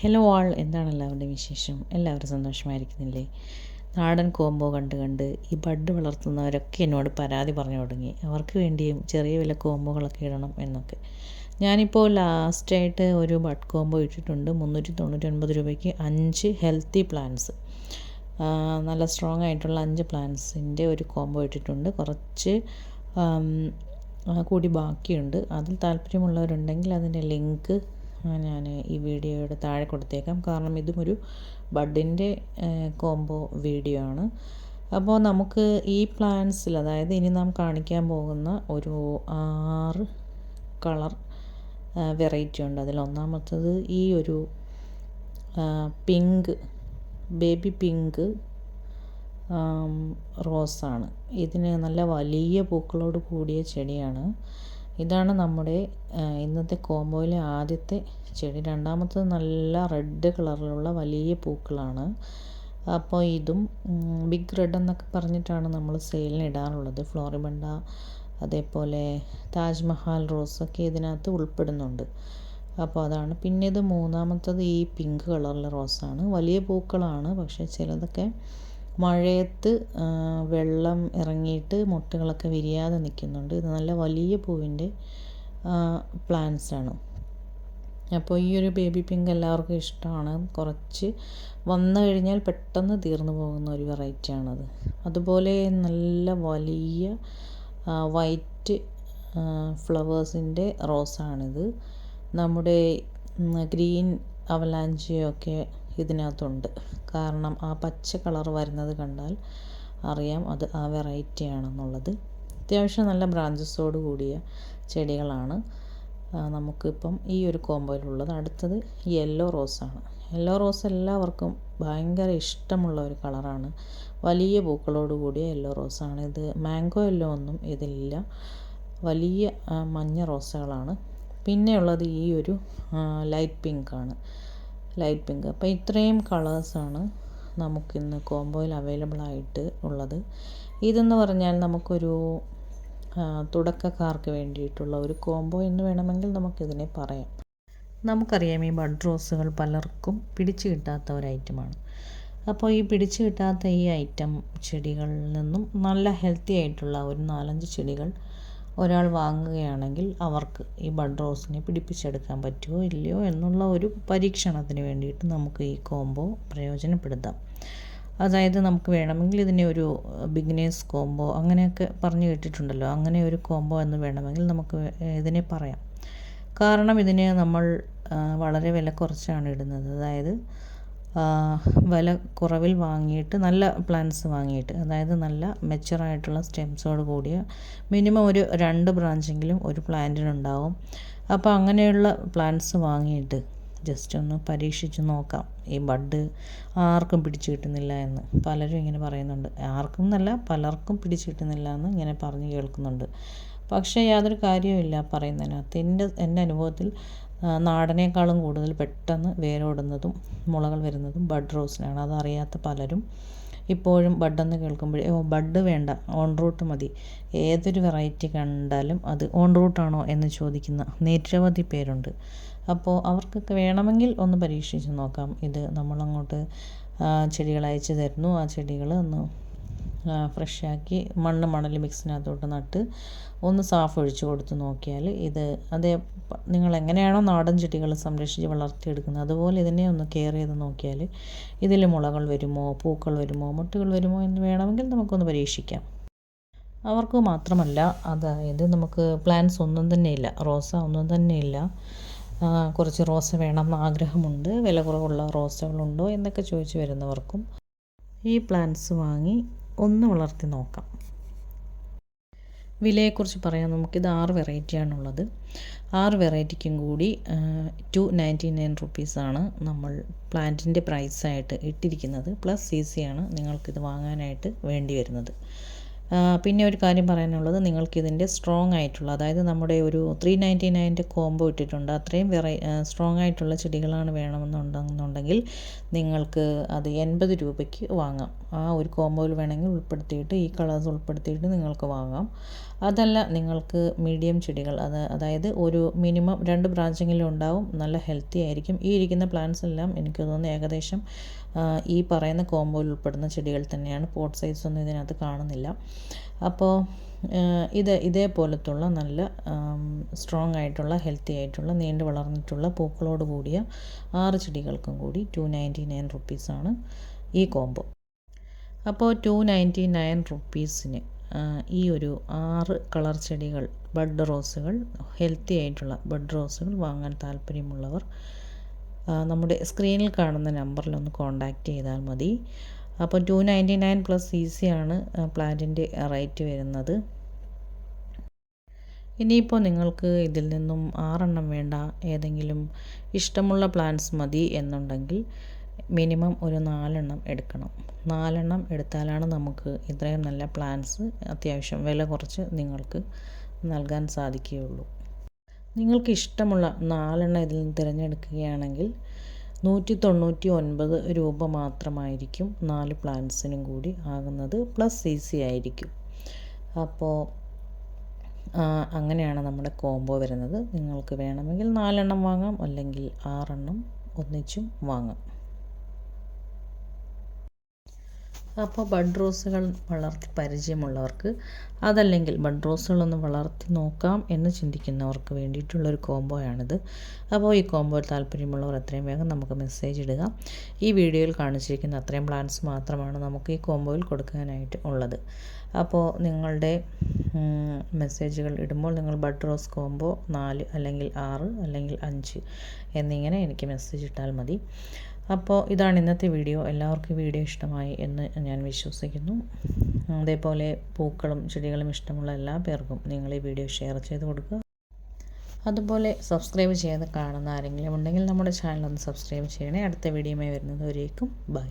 Hello ആൾ എന്താണ് എല്ലാവരുടെയും വിശേഷം? എല്ലാവരും സന്തോഷമായിരിക്കുന്നില്ലേ? നാടൻ കോംബോ കണ്ട് കണ്ട് ഈ ബഡ് വളർത്തുന്നവരൊക്കെ എന്നോട് പരാതി പറഞ്ഞു തുടങ്ങി. അവർക്ക് വേണ്ടിയും ചെറിയ വില കോംബോകളൊക്കെ ഇടണം എന്നൊക്കെ. ഞാനിപ്പോൾ ലാസ്റ്റായിട്ട് ഒരു ബഡ് കോംബോ ഇട്ടിട്ടുണ്ട്. മുന്നൂറ്റി തൊണ്ണൂറ്റൊൻപത് രൂപയ്ക്ക് അഞ്ച് ഹെൽത്തി പ്ലാന്റ്സ് നല്ല സ്ട്രോങ് ആയിട്ടുള്ള അഞ്ച് പ്ലാന്റ്സിന്റെ ഒരു കോംബോ ഇട്ടിട്ടുണ്ട്. കുറച്ച് കൂടി ബാക്കിയുണ്ട്. അതിൽ താല്പര്യമുള്ളവരുണ്ടെങ്കിൽ അതിന്റെ ലിങ്ക് ഞാൻ ഈ വീഡിയോയുടെ താഴെ കൊടുത്തേക്കാം. കാരണം ഇതും ഒരു ബഡിന്റെ കോംബോ വീഡിയോ ആണ്. അപ്പോൾ നമുക്ക് ഈ പ്ലാന്റ്സിൽ അതായത് ഇനി നാം കാണിക്കാൻ പോകുന്ന ഒരു ആറ് കളർ വെറൈറ്റി ഉണ്ട്. അതിൽ ഒന്നാമത്തത് ഈ ഒരു പിങ്ക് ബേബി പിങ്ക് റോസാണ്. ഇതിന് നല്ല വലിയ പൂക്കളോട് കൂടിയ ചെടിയാണ്. ഇതാണ് നമ്മുടെ ഇന്നത്തെ കോംബോയിലെ ആദ്യത്തെ ചെടി. രണ്ടാമത്തത് നല്ല റെഡ് കളറിലുള്ള വലിയ പൂക്കളാണ്. അപ്പോൾ ഇതും ബിഗ് റെഡ് എന്നൊക്കെ പറഞ്ഞിട്ടാണ് നമ്മൾ സെയിലിന് ഇടാറുള്ളത്. ഫ്ലോറിബണ്ട അതേപോലെ താജ്മഹൽ റോസൊക്കെ ഇതിനകത്ത് ഉൾപ്പെടുന്നുണ്ട്. അപ്പോൾ അതാണ്. പിന്നെ ഇത് മൂന്നാമത്തത് ഈ പിങ്ക് കളറിലെ റോസാണ്. വലിയ പൂക്കളാണ് പക്ഷേ ചിലതൊക്കെ മഴയത്ത് വെള്ളം ഇറങ്ങിയിട്ട് മുട്ടുകളൊക്കെ വിരിയാതെ നിൽക്കുന്നുണ്ട്. ഇത് നല്ല വലിയ പൂവിന്റെ പ്ലാന്റ്സാണ് അപ്പോൾ ഈ ഒരു ബേബി പിങ്ക് എല്ലാവർക്കും ഇഷ്ടമാണ്. കുറച്ച് വന്നു കഴിഞ്ഞാൽ പെട്ടെന്ന് തീർന്നു പോകുന്ന ഒരു വെറൈറ്റിയാണത് അതുപോലെ നല്ല വലിയ വൈറ്റ് ഫ്ലവേഴ്സിന്റെ റോസാണിത് നമ്മുടെ ഗ്രീൻ അവലാഞ്ചിയൊക്കെ ഇതിനകത്തുണ്ട്. കാരണം ആ പച്ച കളർ വരുന്നത് കണ്ടാൽ അറിയാം അത് ആ വെറൈറ്റി ആണെന്നുള്ളത്. അത്യാവശ്യം നല്ല ബ്രാഞ്ചസോട് കൂടിയ ചെടികളാണ്. നമുക്കിപ്പം ഈ ഒരു കോമ്പോയിലുള്ളത് അടുത്തത് യെല്ലോ റോസാണ് യെല്ലോ റോസ് എല്ലാവർക്കും ഭയങ്കര ഇഷ്ടമുള്ള ഒരു കളറാണ്. വലിയ പൂക്കളോട് കൂടിയ യെല്ലോ റോസാണ് ഇത് മാംഗോ യെല്ലോ ഒന്നും ഇതിലില്ല. വലിയ മഞ്ഞ റോസകളാണ് പിന്നെയുള്ളത് ഈ ഒരു ലൈറ്റ് പിങ്ക് ആണ്. Light pink. അപ്പോൾ ഇത്രയും കളേഴ്സാണ് നമുക്കിന്ന് കോംബോയിൽ അവൈലബിൾ ആയിട്ട് ഉള്ളത്. ഇതെന്ന് പറഞ്ഞാൽ നമുക്കൊരു തുടക്കക്കാർക്ക് വേണ്ടിയിട്ടുള്ള ഒരു കോംബോ എന്ന് വേണമെങ്കിൽ നമുക്കിതിനെ പറയാം. നമുക്കറിയാം ഈ ബഡ് റോസുകൾ പലർക്കും പിടിച്ചു കിട്ടാത്ത ഒരു ഐറ്റമാണ് അപ്പോൾ ഈ പിടിച്ചു കിട്ടാത്ത ഈ ഐറ്റം ചെടികളിൽ നിന്നും നല്ല ഹെൽത്തി ആയിട്ടുള്ള ഒരു നാലഞ്ച് ചെടികൾ ഒരാൾ വാങ്ങുകയാണെങ്കിൽ അവർക്ക് ഈ ബഡ് റോസിനെ പിടിപ്പിച്ചെടുക്കാൻ പറ്റുമോ ഇല്ലയോ എന്നുള്ള ഒരു പരീക്ഷണത്തിന് വേണ്ടിയിട്ട് നമുക്ക് ഈ കോംബോ പ്രയോജനപ്പെടുത്താം. അതായത് നമുക്ക് വേണമെങ്കിൽ ഇതിനെ ഒരു ബിഗിനേഴ്സ് കോംബോ അങ്ങനെയൊക്കെ പറഞ്ഞു കേട്ടിട്ടുണ്ടല്ലോ. അങ്ങനെ ഒരു കോംബോ എന്ന് വേണമെങ്കിൽ നമുക്ക് ഇതിനെ പറയാം. കാരണം ഇതിനെ നമ്മൾ വളരെ വില കുറച്ചാണ് ഇടുന്നത്. അതായത് വില കുറവിൽ വാങ്ങിയിട്ട് നല്ല പ്ലാന്റ്സ് വാങ്ങിയിട്ട് അതായത് നല്ല മെച്ചറായിട്ടുള്ള സ്റ്റെംസോട് കൂടിയ മിനിമം ഒരു രണ്ട് ബ്രാഞ്ചെങ്കിലും ഒരു പ്ലാന്റിനുണ്ടാവും അപ്പോൾ അങ്ങനെയുള്ള പ്ലാന്റ്സ് വാങ്ങിയിട്ട് ജസ്റ്റ് ഒന്ന് പരീക്ഷിച്ച് നോക്കാം. ഈ ബഡ് ആർക്കും പിടിച്ചു കിട്ടുന്നില്ല എന്ന്. പലരും ഇങ്ങനെ പറയുന്നുണ്ട്. ആർക്കും എന്നല്ല പലർക്കും പിടിച്ചു കിട്ടുന്നില്ല എന്ന് ഇങ്ങനെ പറഞ്ഞ് കേൾക്കുന്നുണ്ട്. പക്ഷേ യാതൊരു കാര്യവുമില്ല പറയുന്നതിനകത്ത്. എന്റെ എന്റെ അനുഭവത്തിൽ നാടനേക്കാളും കൂടുതൽ പെട്ടെന്ന് വേരോടുന്നതും മുളകൾ വരുന്നതും ബഡ് റോസിനാണ്. അതറിയാത്ത പലരും ഇപ്പോഴും ബഡെന്ന് കേൾക്കുമ്പോഴേ ഓ ബഡ് വേണ്ട ഓൺ റൂട്ട് മതി. ഏതൊരു വെറൈറ്റി കണ്ടാലും അത് ഓൺ റൂട്ടാണോ എന്ന് ചോദിക്കുന്ന നിരവധി പേരുണ്ട്. അപ്പോൾ അവർക്കൊക്കെ വേണമെങ്കിൽ ഒന്ന് പരീക്ഷിച്ച് നോക്കാം. ഇത് നമ്മളങ്ങോട്ട് ചെടികൾ അയച്ചു തരുന്നു. ആ ചെടികൾ ഒന്ന് ഫ്രഷാക്കി മണ്ണ് മണൽ മിക്സിനകത്തോട്ട് നട്ട് ഒന്ന് സാഫ് ഒഴിച്ച് കൊടുത്ത് നോക്കിയാൽ ഇത് അതേ നിങ്ങൾ എങ്ങനെയാണോ നാടൻ ചെടികൾ സംരക്ഷിച്ച് വളർത്തിയെടുക്കുന്നത് അതുപോലെ ഇതിനെ ഒന്ന് കെയർ ചെയ്ത് നോക്കിയാൽ ഇതിൽ മുളകൾ വരുമോ പൂക്കൾ വരുമോ മുട്ടുകൾ വരുമോ എന്ന് വേണമെങ്കിൽ നമുക്കൊന്ന് പരീക്ഷിക്കാം. അവർക്ക് മാത്രമല്ല അതായത് നമുക്ക് പ്ലാന്റ്സ് ഒന്നും തന്നെയില്ല റോസ ഒന്നും തന്നെയില്ല കുറച്ച് റോസ വേണമെന്ന് ആഗ്രഹമുണ്ട് വില കുറവുള്ള റോസകളുണ്ടോ എന്നൊക്കെ ചോദിച്ചു വരുന്നവർക്കും ഈ പ്ലാന്റ്സ് വാങ്ങി ഒന്ന് വളർത്തി നോക്കാം. വിലയെക്കുറിച്ച് പറയാം നമുക്കിത് ആറ് വെറൈറ്റിയാണുള്ളത്. ആറ് വെറൈറ്റിക്കും കൂടി ടു നയന്റി നയൻ റുപ്പീസാണ് നമ്മൾ പ്ലാന്റിന്റെ പ്രൈസായിട്ട് ഇട്ടിരിക്കുന്നത്. പ്ലസ് സി സി ആണ് നിങ്ങൾക്കിത് വാങ്ങാനായിട്ട് വേണ്ടി വരുന്നത്. പിന്നെ ഒരു കാര്യം പറയാനുള്ളത് നിങ്ങൾക്കിതിന്റെ സ്ട്രോങ് ആയിട്ടുള്ള അതായത് നമ്മുടെ ഒരു ത്രീ നയന്റി നയന്റെ കോംബോ ഇട്ടിട്ടുണ്ട്. അത്രയും വെറൈ സ്ട്രോങ് ആയിട്ടുള്ള ചെടികളാണ് വേണമെന്നുണ്ടെന്നുണ്ടെങ്കിൽ നിങ്ങൾക്ക് അത് എൺപത് രൂപയ്ക്ക് വാങ്ങാം. ആ ഒരു കോംബോയിൽ വേണമെങ്കിൽ ഉൾപ്പെടുത്തിയിട്ട് ഈ കളേഴ്സ് ഉൾപ്പെടുത്തിയിട്ട് നിങ്ങൾക്ക് വാങ്ങാം. അതല്ല നിങ്ങൾക്ക് മീഡിയം ചെടികൾ അത് അതായത് ഒരു മിനിമം രണ്ട് ബ്രാഞ്ചെങ്കിലും ഉണ്ടാവും നല്ല ഹെൽത്തി ആയിരിക്കും. ഈ ഇരിക്കുന്ന പ്ലാന്റ്സ് എല്ലാം എനിക്ക് തോന്നുന്നു ഏകദേശം ഈ പറയുന്ന കോമ്പോയിൽ ഉൾപ്പെടുന്ന ചെടികൾ തന്നെയാണ്. പോട്ട് സൈസ് ഒന്നും ഇതിനകത്ത് കാണുന്നില്ല. അപ്പോൾ ഇത് ഇതേപോലത്തുള്ള നല്ല സ്ട്രോങ് ആയിട്ടുള്ള ഹെൽത്തി ആയിട്ടുള്ള നീണ്ടു വളർന്നിട്ടുള്ള പൂക്കളോട് കൂടിയ ആറ് ചെടികൾക്കും കൂടി ടു നയന്റി നയൻ റുപ്പീസാണ് ഈ കോംബോ അപ്പോൾ ടു നയന്റി നയൻ റുപ്പീസിന് ഈ ഒരു ആറ് കളർ ചെടികൾ ബഡ് റോസുകൾ ഹെൽത്തി ആയിട്ടുള്ള ബഡ് റോസുകൾ വാങ്ങാൻ താല്പര്യമുള്ളവർ നമ്മുടെ സ്ക്രീനിൽ കാണുന്ന നമ്പറിൽ ഒന്ന് ചെയ്താൽ മതി. അപ്പോൾ two ninety nine plus C C ആണ് പ്ലാന്റിന്റെ റേറ്റ് വരുന്നത്. ഇനിയിപ്പോൾ നിങ്ങൾക്ക് ഇതിൽ നിന്നും ആറെണ്ണം വേണ്ട ഏതെങ്കിലും ഇഷ്ടമുള്ള പ്ലാന്റ്സ് മതി എന്നുണ്ടെങ്കിൽ മിനിമം ഒരു നാലെണ്ണം എടുക്കണം. നാലെണ്ണം എടുത്താലാണ് നമുക്ക് ഇത്രയും നല്ല പ്ലാന്റ്സ് അത്യാവശ്യം വില കുറച്ച് നിങ്ങൾക്ക് നൽകാൻ സാധിക്കുകയുള്ളൂ. നിങ്ങൾക്ക് ഇഷ്ടമുള്ള നാലെണ്ണം ഇതിൽ നിന്ന് തിരഞ്ഞെടുക്കുകയാണെങ്കിൽ നൂറ്റി തൊണ്ണൂറ്റി ഒൻപത് രൂപ മാത്രമായിരിക്കും നാല് പ്ലാൻസിനും കൂടി ആകുന്നത് പ്ലസ് സി സി ആയിരിക്കും. അപ്പോൾ അങ്ങനെയാണ് നമ്മുടെ കോംബോ വരുന്നത്. നിങ്ങൾക്ക് വേണമെങ്കിൽ നാലെണ്ണം വാങ്ങാം അല്ലെങ്കിൽ ആറെണ്ണം ഒന്നിച്ചും വാങ്ങാം. അപ്പോൾ ബഡ് റോസുകൾ വളർത്തി പരിചയമുള്ളവർക്ക് അതല്ലെങ്കിൽ ബഡ് റോസുകളൊന്ന് വളർത്തി നോക്കാം എന്ന് ചിന്തിക്കുന്നവർക്ക് വേണ്ടിയിട്ടുള്ളൊരു കോംബോയാണിത്. അപ്പോൾ ഈ കോംബോ താല്പര്യമുള്ളവർ എത്രയും വേഗം നമുക്ക് മെസ്സേജ് ഇടുക. ഈ വീഡിയോയിൽ കാണിച്ചിരിക്കുന്ന അത്രയും പ്ലാൻസ് മാത്രമാണ് നമുക്ക് ഈ കോംബോയിൽ കൊടുക്കാനായിട്ട് ഉള്ളത്. അപ്പോൾ നിങ്ങളുടെ മെസ്സേജുകൾ ഇടുമ്പോൾ നിങ്ങൾ ബഡ് റോസ് കോംബോ നാല് അല്ലെങ്കിൽ ആറ് അല്ലെങ്കിൽ അഞ്ച് എന്നിങ്ങനെ എനിക്ക് മെസ്സേജ് ഇട്ടാൽ മതി. അപ്പോൾ ഇതാണ് ഇന്നത്തെ വീഡിയോ. എല്ലാവർക്കും വീഡിയോ ഇഷ്ടമായി എന്ന് ഞാൻ വിശ്വസിക്കുന്നു. അതേപോലെ പൂക്കളും ചെടികളും ഇഷ്ടമുള്ള എല്ലാ പേർക്കും നിങ്ങൾ ഈ വീഡിയോ ഷെയർ ചെയ്ത് കൊടുക്കുക. അതുപോലെ സബ്സ്ക്രൈബ് ചെയ്യാതെ കാണുന്ന ആരെങ്കിലും ഉണ്ടെങ്കിൽ നമ്മുടെ ചാനൽ ഒന്ന് സബ്സ്ക്രൈബ് ചെയ്യണേ. അടുത്ത വീഡിയോയുമായി വരുന്നത് വരേക്കും ബൈ.